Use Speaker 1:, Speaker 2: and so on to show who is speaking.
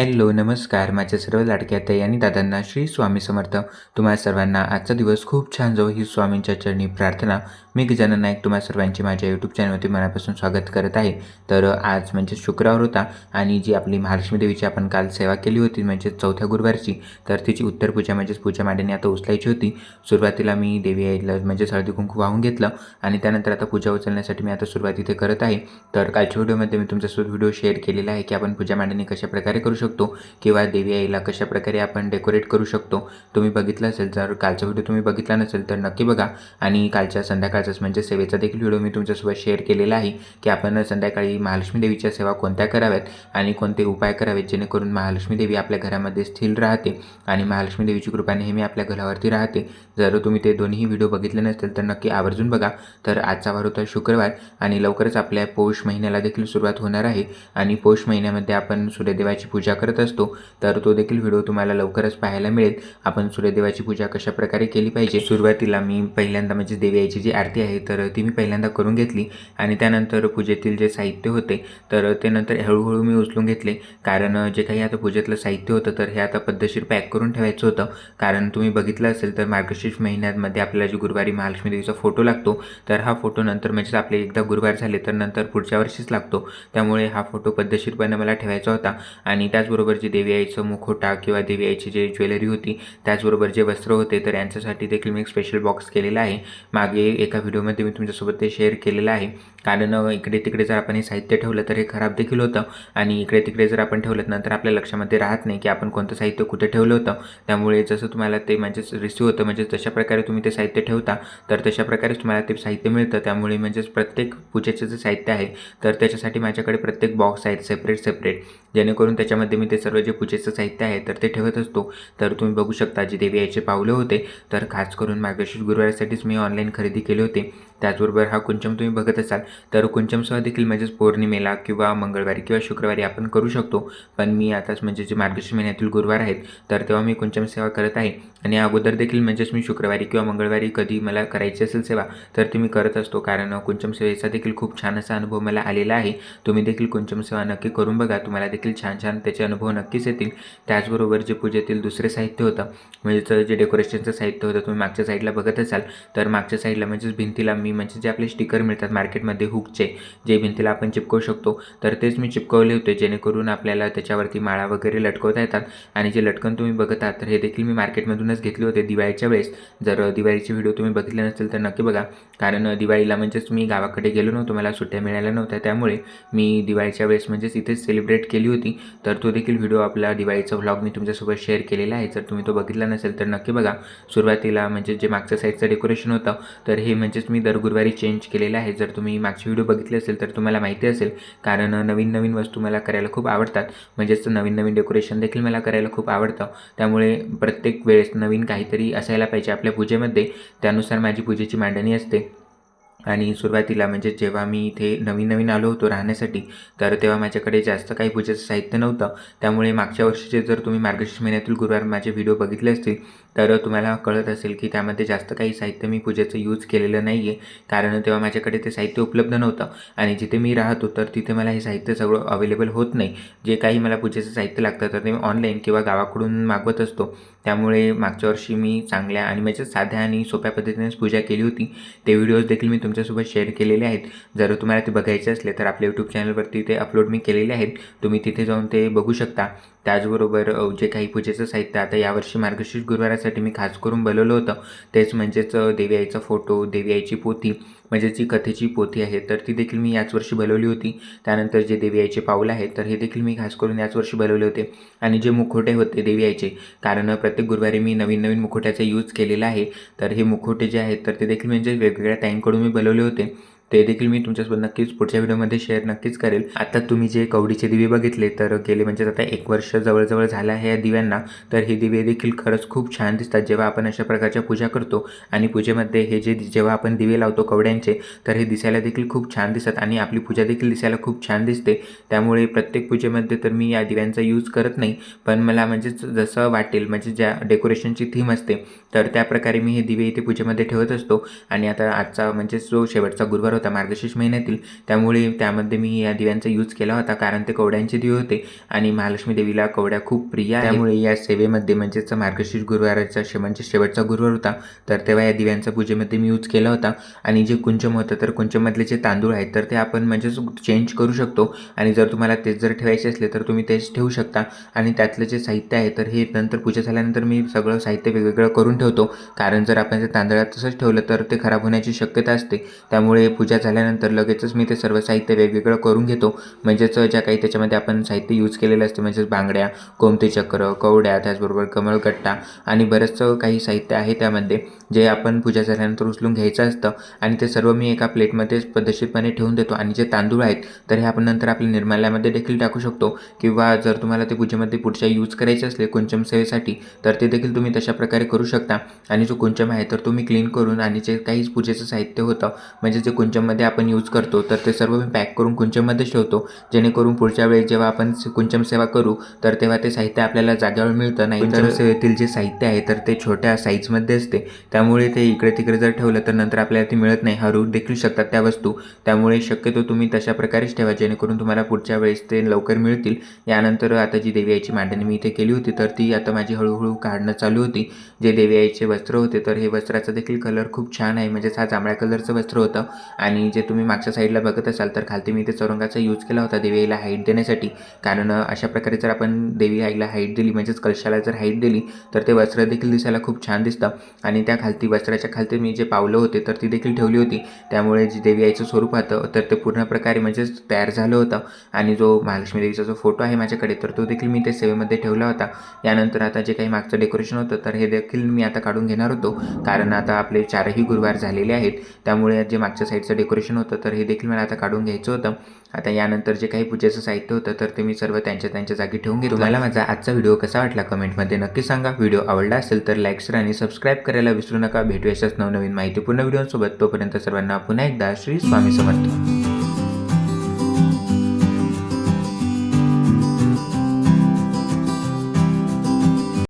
Speaker 1: Hello नमस्कार. माझ्या सर्व लाडक्या ताई आणि दादांना श्री स्वामी समर्थ. तुम्हा सर्वांना आजचा दिवस खूप छान जाऊ ही स्वामींच्या चरणी प्रार्थना मी गजानन नाईक तुम्हा सर्वांचे माझ्या यूट्यूब चॅनलवरती मनापासून स्वागत करत आहे. तर आज म्हणजे शुक्रवार होता आणि जी आपली महालक्ष्मी देवीची आपण काल सेवा केली होती म्हणजे चौथ्या गुरुवारची तर तिची उत्तर पूजा म्हणजेच पूजा मांडणी आता उचलायची होती. सुरुवातीला मी देवी आईला म्हणजे हळदी कुंकू वाहून घेतलं आणि त्यानंतर आता पूजा उचलण्यासाठी मी आता सुरुवात इथे करत आहे. तर कालच्या व्हिडिओमध्ये मी तुमच्यासोबत व्हिडिओ शेअर केलेला आहे की आपण पूजा मांडणी कशा प्रकारे करू शकतो किंवा देवी आईला कशा प्रकारे आपण डेकोरेट करू शकतो तुम्ही बघितलं असेल जर कालचा व्हिडिओ तुम्ही बघितला नसेल तर नक्की बघा. आणि कालच्या संध्याकाळचाच म्हणजे सेवेचा देखील व्हिडिओ मी तुमच्यासोबत शेअर केलेला आहे की आपण संध्याकाळी महालक्ष्मी देवीच्या सेवा कोणत्या कराव्यात आणि कोणते उपाय करावेत जेणेकरून महालक्ष्मी देवी आपल्या घरामध्ये स्थिर राहते आणि महालक्ष्मी देवीची कृपा नेहमी आपल्या घरावरती राहते. जर तुम्ही ते दोन्ही व्हिडिओ बघितले नसतील तर नक्की आवर्जून बघा. तर आजचा वार होता शुक्रवार आणि लवकरच आपल्या पौष महिन्याला देखील सुरुवात होणार आहे आणि पौष महिन्यामध्ये आपण सूर्यदेवाची पूजा करत असतो तर तो देखील व्हिडिओ तुम्हाला लवकरच पाहायला मिळेल. आपण सूर्यदेवाची पूजा कशा प्रकारे केली पाहिजे? सुरुवातीला मी पहिल्यांदा म्हणजे देवी आईची जी आरती आहे तर ती मी पहिल्यांदा करून घेतली आणि त्यानंतर पूजेतील जे साहित्य होते तर ते नंतर हळूहळू मी उचलून घेतले. कारण जे काही आता पूजेतलं साहित्य होतं तर हे आता पद्धतशीर पॅक करून ठेवायचं होतं. कारण तुम्ही बघितलं असेल तर मार्गशीर्ष महिन्यामध्ये आपल्याला जी गुरुवारी महालक्ष्मी देवीचा फोटो लागतो तर हा फोटो नंतर म्हणजेच आपले एकदा गुरुवार झाले तर नंतर पुढच्या वर्षीच लागतो. त्यामुळे हा फोटो पद्धतशीरपणे मला ठेवायचा होता आणि त्याच त्याचबरोबर जे देवी आईचं मुखोटा किंवा देवी आईची जे ज्वेलरी होती त्याचबरोबर जे वस्त्र होते तर यांच्यासाठी देखील मी एक स्पेशल बॉक्स केलेला आहे. मागे एका व्हिडिओमध्ये मी तुमच्यासोबत ते शेअर केलेलं आहे. कारण इकडे तिकडे जर आपण हे साहित्य ठेवलं तर हे खराब देखील होतं. आणि इकडे तिकडे जर आपण ठेवलं नंतर आपल्या लक्षामध्ये राहत नाही की आपण कोणतं साहित्य कुठे ठेवलं होतं. त्यामुळे जसं तुम्हाला ते म्हणजेच रिसिव्ह होतं म्हणजे जशा प्रकारे तुम्ही ते साहित्य ठेवता तर तशा प्रकारेच तुम्हाला ते साहित्य मिळतं. त्यामुळे म्हणजेच प्रत्येक पूजेचं जे साहित्य आहे तर त्याच्यासाठी माझ्याकडे प्रत्येक बॉक्स आहेत सेपरेट सेपरेट जेणेकरून त्याच्यामध्ये मी ते सर्व जे पूजेचं साहित्य आहे तर ते ठेवत असतो. तर तुम्ही बघू शकता जे देवी याचे पावलं होते. तर खास करून मार्गशीर्ष गुरुवारसाठीच मी ऑनलाईन खरेदी केले होते. त्याचबरोबर हा कुंचम तुम्ही बघत असाल तर कुंचमसह देखील म्हणजेच पौर्णिमेला किंवा मंगळवारी किंवा शुक्रवारी आपण करू शकतो. पण मी आताच म्हणजे जे मार्गशीर्ष महिन्यातील गुरुवार आहेत तर तेव्हा मी कुंचम सेवा करत आहे. आणि अगोदर देखील म्हणजेच मी शुक्रवारी किंवा मंगळवारी कधी मला करायची असेल सेवा तर ती मी करत असतो. कारण कुंचम सेवेचा देखील खूप छान असा अनुभव मला आलेला आहे. तुम्ही देखील कुंचम सेवा नक्की करून बघा. तुम्हाला देखील छान छान त्याचे अनुभव नक्कीच येतील. त्याचबरोबर जे पूजेतील दुसरे साहित्य होतं म्हणजे जे डेकोरेशनचं साहित्य होतं तुम्ही मागच्या साईडला बघत असाल तर मागच्या साईडला म्हणजेच भिंतीला मी म्हणजे जे आपले स्टिकर मिळतात मार्केटमध्ये हुकचे जे भिंतीला आपण चिपकवू शकतो तर तेच मी चिपकवले होते जेणेकरून आपल्याला त्याच्यावरती माळा वगैरे लटकवता येतात. आणि जे लटकन तुम्ही बघत आहात तर हे देखील मी मार्केटमधूनच घेतले होते दिवाळीच्या वेळेस. जर दिवाळीचे व्हिडिओ तुम्ही बघितले नसेल तर नक्की बघा. कारण दिवाळीला म्हणजेच मी गावाकडे गेलो नव्हतो मला सुट्ट्या मिळाल्या नव्हत्या. त्यामुळे मी दिवाळीच्या वेळेस म्हणजेच इथेच सेलिब्रेट केली होती. तर तो देखील व्हिडिओ आपला दिवाळीचा व्लॉग मी तुमच्यासोबत शेअर केलेला आहे. जर तुम्ही तो बघितला नसेल तर नक्की बघा. सुरुवातीला म्हणजे जे मागच्या साईडचं डेकोरेशन होतं तर हे म्हणजेच मी दर गुरुवारी चेंज केलेलं आहे. जर तुम्ही मागचे व्हिडिओ बघितले असेल तर तुम्हाला माहिती असेल कारण नवीन नवीन वस्तू मला करायला खूप आवडतात. म्हणजेच नवीन नवीन डेकोरेशन देखील मला करायला खूप आवडतं. त्यामुळे प्रत्येक वेळेस नवीन काहीतरी असायला पाहिजे आपल्या पूजेमध्ये. त्यानुसार माझी पूजेची मांडणी असते. आणि सुरुवातीला म्हणजे जेव्हा मी इथे नवीन नवीन आलो होतो राहण्यासाठी तर तेव्हा माझ्याकडे जास्त काही पूजेचं साहित्य नव्हतं. त्यामुळे मागच्या वर्षीचे जर तुम्ही मार्गशीर्ष महिन्यातील गुरुवार माझे व्हिडिओ बघितले असतील तर तुम्हाला कळत असेल की त्यामध्ये जास्त काही साहित्य मी पूजेचं यूज केलेलं नाही आहे कारण तेव्हा माझ्याकडे ते साहित्य उपलब्ध नव्हतं. आणि जिथे मी राहतो तर तिथे मला हे साहित्य सगळं अवेलेबल होत नाही. जे काही मला पूजेचं साहित्य लागतं तर ते मी ऑनलाईन किंवा गावाकडून मागवत असतो. त्यामुळे मागच्या वर्षी मी चांगल्या आणि म्हणजे साध्या आणि सोप्या पद्धतीनेच पूजा केली होती. ते व्हिडिओज देखील मी तुमच्यासोबत शेअर केलेले आहेत. जर तुम्हाला ते बघायचे असले तर आपल्या यूट्यूब चॅनलवरती ते अपलोड मी केलेले आहेत. तुम्ही तिथे जाऊन ते बघू शकता. त्याचबरोबर जे काही पूजेचं साहित्य आता यावर्षी मार्गशीर्ष गुरुवारासाठी मी खास करून बनवलं होतं तेच म्हणजेच देवी आईचा फोटो देवी आईची पोथी म्हणजे जी कथेची पोथी आहे तर ती देखील मी याच वर्षी बनवली होती. त्यानंतर जे देवी आईचे पाऊल आहेत तर हे देखील मी खास करून याच वर्षी बनवले होते. आणि जे मुखोटे होते देवी आईचे कारण प्रत्येक गुरुवारी मी नवीन नवीन मुखोट्याचा यूज केलेला आहे तर हे मुखोटे जे आहेत तर ते देखील म्हणजे वेगवेगळ्या ताईंकडून मी बनवले होते. ते देखील मी तुमच्यासोबत नक्कीच पुढच्या व्हिडिओमध्ये शेअर नक्कीच करेल. आता तुम्ही जे कवडीचे दिवे बघितले तर गेले म्हणजे आता एक वर्ष जवळजवळ झालं आहे या दिव्यांना. तर हे दिवे देखील खरंच खूप छान दिसतात. जेव्हा आपण अशा प्रकारच्या पूजा करतो आणि पूजेमध्ये हे जे जेव्हा आपण दिवे लावतो कवड्यांचे तर हे दिसायला देखील खूप छान दिसतात आणि आपली पूजा देखील दिसायला खूप छान दिसते. त्यामुळे प्रत्येक पूजेमध्ये तर मी या दिव्यांचा यूज करत नाही. पण मला म्हणजे जसं वाटेल म्हणजे ज्या डेकोरेशनची थीम असते तर त्या प्रकारे मी हे दिवे इथे पूजेमध्ये ठेवत असतो. आणि आता आजचा म्हणजे जो शेवटचा गुरुवार होता मार्गशीर्ष महिन्यातील. त्यामुळे त्यामध्ये मी या दिव्यांचा यूज केला होता कारण ते कवड्यांचे दिवे होते आणि महालक्ष्मी देवीला कवड्या खूप प्रिय आहे त्यामुळे या सेवेमध्ये म्हणजेच मार्गशीर्ष गुरुवाराचा म्हणजे शेवटचा गुरुवार होता तर तेव्हा या दिव्यांचा पूजेमध्ये मी यूज केला होता. आणि जे कुंचम होतं तर कुंचममधले जे तांदूळ आहेत तर ते आपण म्हणजेच चेंज करू शकतो. आणि जर तुम्हाला तेच जर ठेवायचे असले तर तुम्ही तेच ठेवू शकता. आणि त्यातलं जे साहित्य आहे तर हे नंतर पूजा झाल्यानंतर मी सगळं साहित्य वेगवेगळं करून ठेवतो. कारण जर आपण ते तांदळात तसंच ठेवलं तर ते खराब होण्याची शक्यता असते. त्यामुळे पूजा पूजा झाल्यानंतर लगेचच मी ते सर्व साहित्य वेगवेगळं करून घेतो. म्हणजेच ज्या काही त्याच्यामध्ये आपण साहित्य यूज केलेलं असते म्हणजेच बांगड्या कोमती चक्र कवड्या त्याचबरोबर कमळकट्टा आणि बरंचसं काही साहित्य आहे त्यामध्ये जे आपण पूजा झाल्यानंतर उचलून घ्यायचं असतं आणि ते सर्व मी एका प्लेटमध्ये पद्धतशीरपणे ठेवून देतो. आणि जे तांदूळ आहेत तर हे आपण नंतर आपल्या निर्माल्यामध्ये देखील टाकू शकतो. किंवा जर तुम्हाला ते पूजेमध्ये पुढच्या यूज करायचे असले कुंचम सेवेसाठी तर ते देखील तुम्ही तशा प्रकारे करू शकता. आणि जो कुंचम आहे तर तुम्ही क्लीन करून आणि जे काही पूजेचं साहित्य होतं म्हणजे जे कुंचम कुंचममध्ये आपण यूज करतो तर ते सर्व मी पॅक करून कुंचममध्ये ठेवतो. जेणेकरून पुढच्या वेळेस जेव्हा आपण कुंचम सेवा करू तर तेव्हा ते साहित्य आपल्याला जागेवर मिळतं नाही तर सेवेतील जे साहित्य आहे तर ते छोट्या साईजमध्ये असते. त्यामुळे ते इकडे तिकडे जर ठेवलं तर नंतर आपल्याला ते मिळत नाही. हरू देखील शकतात त्या वस्तू. त्यामुळे शक्यतो तुम्ही तशा प्रकारेच ठेवा जेणेकरून तुम्हाला पुढच्या वेळेस ते लवकर मिळतील. यानंतर आता जी देवी आईची मांडणी मी इथे केली होती तर ती आता माझी हळूहळू काढणं चालू होती. जे देवी आईचे वस्त्र होते तर हे वस्त्राचा देखील कलर खूप छान आहे. म्हणजेच हा जांभळ्या कलरचं वस्त्र होतं. आणि आणि जे तुम्ही मागच्या साईडला बघत असाल तर खालती मी ते चौरंगाचा यूज केला होता देवी आईला हाईट देण्यासाठी. कारण अशा प्रकारे जर आपण देवी आईला हाईट दिली म्हणजेच कलशाला जर हाईट दिली तर ते वस्त्र देखील दिसायला खूप छान दिसतं. आणि त्या खालती वस्त्राच्या खालती मी जे पावलं होते तर ती देखील ठेवली होती. त्यामुळे जी देवी आईचं स्वरूप होतं तर ते पूर्ण प्रकारे म्हणजेच तयार झालं होतं. आणि जो महालक्ष्मी देवीचा जो फोटो आहे माझ्याकडे तर तो देखील मी ते सेवेमध्ये ठेवला होता. यानंतर आता जे काही मागचं डेकोरेशन होतं तर हे देखील मी आता काढून घेणार होतो. कारण आता आपले चारही गुरुवार झालेले आहेत. त्यामुळे जे मागच्या साईडचं डेकोरेशन होतं तर हे देखील मला आता काढून घ्यायचं होतं. आता यानंतर जे काही पूजेचं साहित्य होतं तर ते मी सर्व त्यांच्या त्यांच्या जागी ठेवून घेतो तुम्हाला माझा आजचा व्हिडिओ कसा वाटला कमेंटमध्ये नक्की सांगा. व्हिडिओ आवडला असेल तर लाईक शेअर आणि सबस्क्राईब करायला विसरू नका. भेटू अशाच नवनवीन माहितीपूर्ण व्हिडिओसोबत. तोपर्यंत सर्वांना पुन्हा एकदा श्री स्वामी समर्थ.